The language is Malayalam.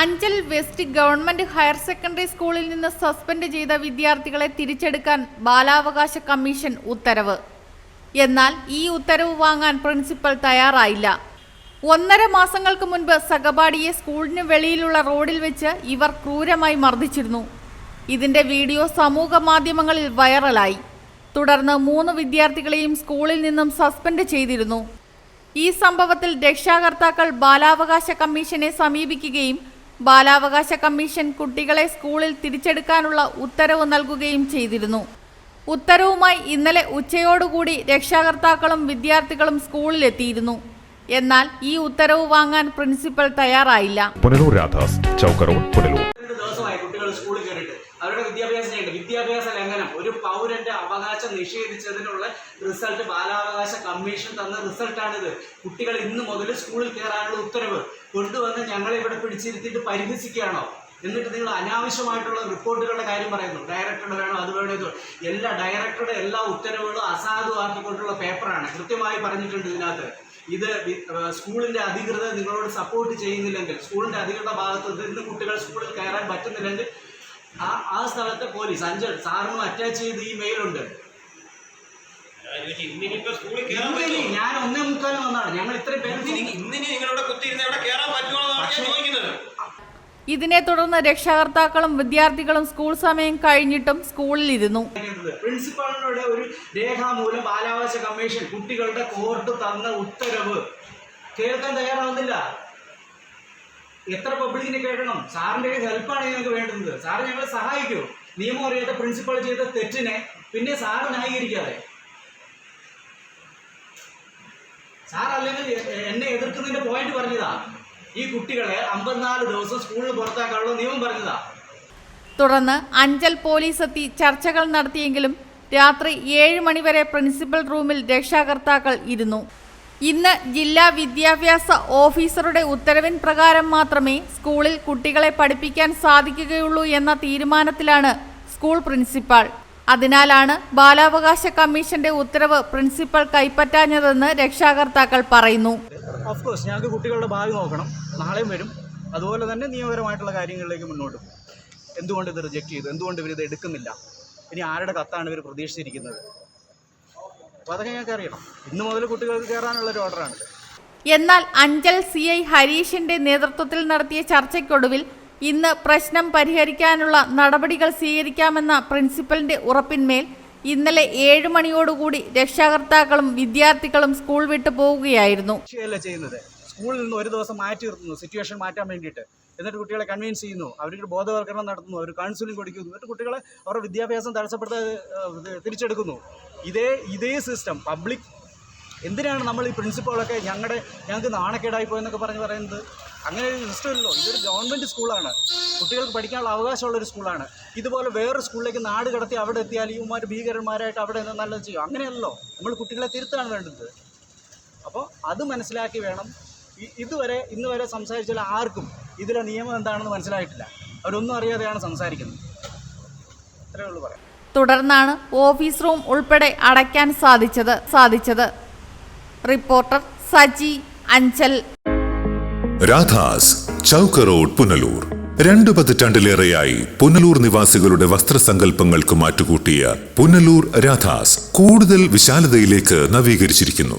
Anchal west government higher secondary സ്കൂളിൽ നിന്ന് സസ്പെൻഡ് ചെയ്ത വിദ്യാർത്ഥികളെ തിരിച്ചെടുക്കാൻ ബാലാവകാശ കമ്മീഷൻ ഉത്തരവ്. എന്നാൽ ഈ ഉത്തരവ് വാങ്ങാൻ പ്രിൻസിപ്പൽ തയ്യാറായില്ല. ഒന്നര മാസങ്ങൾക്ക് മുൻപ് സഹപാഠിയെ സ്കൂളിന് വെളിയിലുള്ള റോഡിൽ വെച്ച് ഇവർ ക്രൂരമായി മർദ്ദിച്ചിരുന്നു. ഇതിന്റെ വീഡിയോ സമൂഹ മാധ്യമങ്ങളിൽ വൈറലായി. തുടർന്ന് മൂന്ന് വിദ്യാർത്ഥികളെയും സ്കൂളിൽ നിന്നും സസ്പെൻഡ് ചെയ്തിരുന്നു. ഈ സംഭവത്തിൽ രക്ഷാകർത്താക്കൾ ബാലാവകാശ കമ്മീഷനെ സമീപിക്കുകയും ബാലാവകാശ കമ്മീഷൻ കുട്ടികളെ സ്കൂളിൽ തിരിച്ചെടുക്കാനുള്ള ഉത്തരവ് നൽകുകയും ചെയ്തിരുന്നു. ഉത്തരവുമായി ഇന്നലെ ഉച്ചയോടുകൂടി രക്ഷാകർത്താക്കളും വിദ്യാർത്ഥികളും സ്കൂളിലെത്തിയിരുന്നു. എന്നാൽ ഈ ഉത്തരവ് വാങ്ങാൻ പ്രിൻസിപ്പൽ തയ്യാറായില്ല. പുനലൂർ രാധാസ് ചൗക്കറോൺ പുനലൂർ. ദിവസമായി കുട്ടികൾ സ്കൂളിൽ അവരുടെ വിദ്യാഭ്യാസം ചെയ്യേണ്ടത് വിദ്യാഭ്യാസ ലംഘനം. ഒരു പൗരന്റെ അവകാശം നിഷേധിച്ചതിനുള്ള റിസൾട്ട് ബാലാവകാശ കമ്മീഷൻ തന്ന റിസൾട്ടാണിത് കുട്ടികൾ ഇന്ന് മുതൽ സ്കൂളിൽ കയറാനുള്ള ഉത്തരവ്. കൊണ്ടുവന്ന് ഞങ്ങളെ ഇവിടെ പിടിച്ചിരുത്തിയിട്ട് പരിഹസിക്കുകയാണോ? എന്നിട്ട് നിങ്ങൾ അനാവശ്യമായിട്ടുള്ള റിപ്പോർട്ടുകളുടെ കാര്യം പറയുന്നു. ഡയറക്ടറുടെ വേണം അത് വേണം എല്ലാ ഡയറക്ടറുടെ എല്ലാ ഉത്തരവുകളും അസാധുവാക്കിക്കൊണ്ടുള്ള പേപ്പറാണ് കൃത്യമായി പറഞ്ഞിട്ടുണ്ട് ഇതിനകത്ത്. ഇത് സ്കൂളിന്റെ അധികൃതർ നിങ്ങളോട് സപ്പോർട്ട് ചെയ്യുന്നില്ലെങ്കിൽ സ്കൂളിന്റെ അധികൃത ഭാഗത്ത് നിന്ന് കുട്ടികൾ സ്കൂളിൽ കയറാൻ പറ്റുന്നില്ലെങ്കിൽ ആ ആ സ്ഥലത്തെ പോലീസ് അഞ്ചൽ സാറിനും അറ്റാച്ച് ചെയ്ത് ഈ മെയിലുണ്ട് ഞാൻ ഒന്നേ മുക്കാലും വന്നാണ്. ഞങ്ങൾ ഇത്രയും ഇതിനെ തുടർന്ന് രക്ഷാകർത്താക്കളും വിദ്യാർത്ഥികളും സ്കൂൾ സമയം കഴിഞ്ഞിട്ടും സ്കൂളിൽ ഇരുന്നു. പ്രിൻസിപ്പാളിനോട് ഒരു രേഖാമൂലം ബാലാവകാശ കമ്മീഷൻ കുട്ടികളുടെ കോർട്ട് തന്ന ഉത്തരവ്. കേൾക്കാൻ തയ്യാറാവുന്നില്ല. എത്ര പബ്ലിക്കിനെ കേൾക്കണം? സാറിന്റെ ഹെൽപ്പാണ് ഞങ്ങൾക്ക് വേണ്ടുന്നത്. സാറ് ഞങ്ങളെ സഹായിക്കൂ. നിയമം അറിയാത്ത പ്രിൻസിപ്പൾ ചെയ്ത തെറ്റിനെ പിന്നെ സാറ് ന്യായീകരിക്കാതെ. സാർ അല്ലെങ്കിൽ എന്നെ എതിർക്കുന്നതിന്റെ പോയിന്റ് പറഞ്ഞതാ. ഈ കുട്ടികളെ അമ്പത്തിനാല് ദിവസം സ്കൂളിൽ പുറത്താക്കാനുള്ള നിയമം പറഞ്ഞതാ. തുടർന്ന് അഞ്ചൽ പോലീസ് എത്തി ചർച്ചകൾ നടത്തിയെങ്കിലും രാത്രി ഏഴ് മണിവരെ പ്രിൻസിപ്പൽ റൂമിൽ രക്ഷാകർത്താക്കൾ ഇരുന്നു. ഇന്ന് ജില്ലാ വിദ്യാഭ്യാസ ഓഫീസറുടെ ഉത്തരവിൻ പ്രകാരം മാത്രമേ സ്കൂളിൽ കുട്ടികളെ പഠിപ്പിക്കാൻ സാധിക്കുകയുള്ളൂ എന്ന തീരുമാനത്തിലാണ് സ്കൂൾ പ്രിൻസിപ്പാൾ. അതിനാലാണ് ബാലാവകാശ കമ്മീഷന്റെ ഉത്തരവ് പ്രിൻസിപ്പൽ കൈപ്പറ്റാഞ്ഞതെന്ന് രക്ഷാകർത്താക്കൾ പറയുന്നു. ഓഫ് കോഴ്സ് ഞങ്ങൾക്ക് കുട്ടികളുടെ ഭാവി നോക്കണം. നാളെയും വരും. അതുപോലെ തന്നെ നിയമപരമായിട്ടുള്ള കാര്യങ്ങളിലേക്ക് മുന്നോട്ട് എന്തുകൊണ്ട് ഇത് റിജക്ട് ചെയ്തു? എന്തുകൊണ്ട് ഇവരിത് എടുക്കുന്നില്ല? ഇനി ആരുടെ കത്താണ് ഇവർ പ്രതീക്ഷിച്ചിരിക്കുന്നത്? അപ്പോൾ അതൊക്കെ ഞങ്ങൾക്ക് അറിയണം. ഇന്ന് മുതൽ കുട്ടികൾക്ക് കയറാനുള്ള ഒരു ഓർഡറാണിത് എന്നാൽ അഞ്ചൽ സി ഐ ഹരീഷിന്റെ നേതൃത്വത്തിൽ നടത്തിയ ചർച്ചയ്ക്കൊടുവിൽ ഇന്ന് പ്രശ്നം പരിഹരിക്കാനുള്ള നടപടികൾ സ്വീകരിക്കാമെന്ന പ്രിൻസിപ്പലിന്റെ ഉറപ്പിന്മേൽ ഇന്നലെ ഏഴ് മണിയോടുകൂടി രക്ഷാകർത്താക്കളും വിദ്യാർത്ഥികളും സ്കൂൾ വിട്ടു പോവുകയായിരുന്നു. ചെയ്യുന്നത്? സ്കൂളിൽ നിന്ന് ഒരു ദിവസം മാറ്റി നിർത്തുന്നു. സിറ്റുവേഷൻ മാറ്റാൻ വേണ്ടിയിട്ട്. എന്നിട്ട് കുട്ടികളെ കൺവിൻസ് ചെയ്യുന്നു. അവർക്ക് ബോധവൽക്കരണം നടത്തുന്നു. അവർ കൗൺസിലിംഗ് കൊടുക്കുന്നു. എന്നിട്ട് കുട്ടികളെ അവരുടെ വിദ്യാഭ്യാസം തടസ്സപ്പെടുത്താതെ തിരിച്ചെടുക്കുന്നു. ഇതേ ഇതേ സിസ്റ്റം പബ്ലിക് എന്തിനാണ് നമ്മൾ ഈ പ്രിൻസിപ്പളൊക്കെ ഞങ്ങളുടെ ഞങ്ങൾക്ക് നാണക്കേടായി പോയെന്നൊക്കെ പറഞ്ഞ് പറയുന്നത്? അങ്ങനെ ഒരു സിസ്റ്റമല്ലോ ഇതൊരു ഗവൺമെന്റ് സ്കൂളാണ് കുട്ടികൾക്ക് പഠിക്കാനുള്ള അവകാശമുള്ളൊരു സ്കൂളാണ് ഇതുപോലെ വേറൊരു സ്കൂളിലേക്ക് നാട് കടത്തി അവിടെ എത്തിയാൽ ഈമാർ ഭീകരന്മാരായിട്ട് അവിടെ നിന്ന് നല്ലത് ചെയ്യും. അങ്ങനെയല്ലോ നമ്മൾ കുട്ടികളെ തിരുത്താണ് വേണ്ടത്. അപ്പോൾ അത് മനസ്സിലാക്കി വേണം. ഇതുവരെ ഇന്ന് വരെ സംസാരിച്ചാൽ ആർക്കും ഇതിലെ നിയമം എന്താണെന്ന് മനസ്സിലായിട്ടില്ല. അവരൊന്നും അറിയാതെയാണ് സംസാരിക്കുന്നത്. അത്രേ ഉള്ളൂ പറയാം തുടർന്നാണ് ഓഫീസ് റൂം ഉൾപ്പെടെ അടയ്ക്കാൻ സാധിച്ചത് സാധിച്ചത്. റിപ്പോർട്ടർ സജി അഞ്ചൽ. രാധാസ് ചൗക്ക് റോഡ് പുനലൂർ. രണ്ടു പതിറ്റാണ്ടിലേറെയായി പുനലൂർ നിവാസികളുടെ വസ്ത്രസങ്കല്പങ്ങൾക്ക് മാറ്റുകൂട്ടിയ പുനലൂർ രാധാസ് കൂടുതൽ വിശാലതയിലേക്ക് നവീകരിച്ചിരിക്കുന്നു.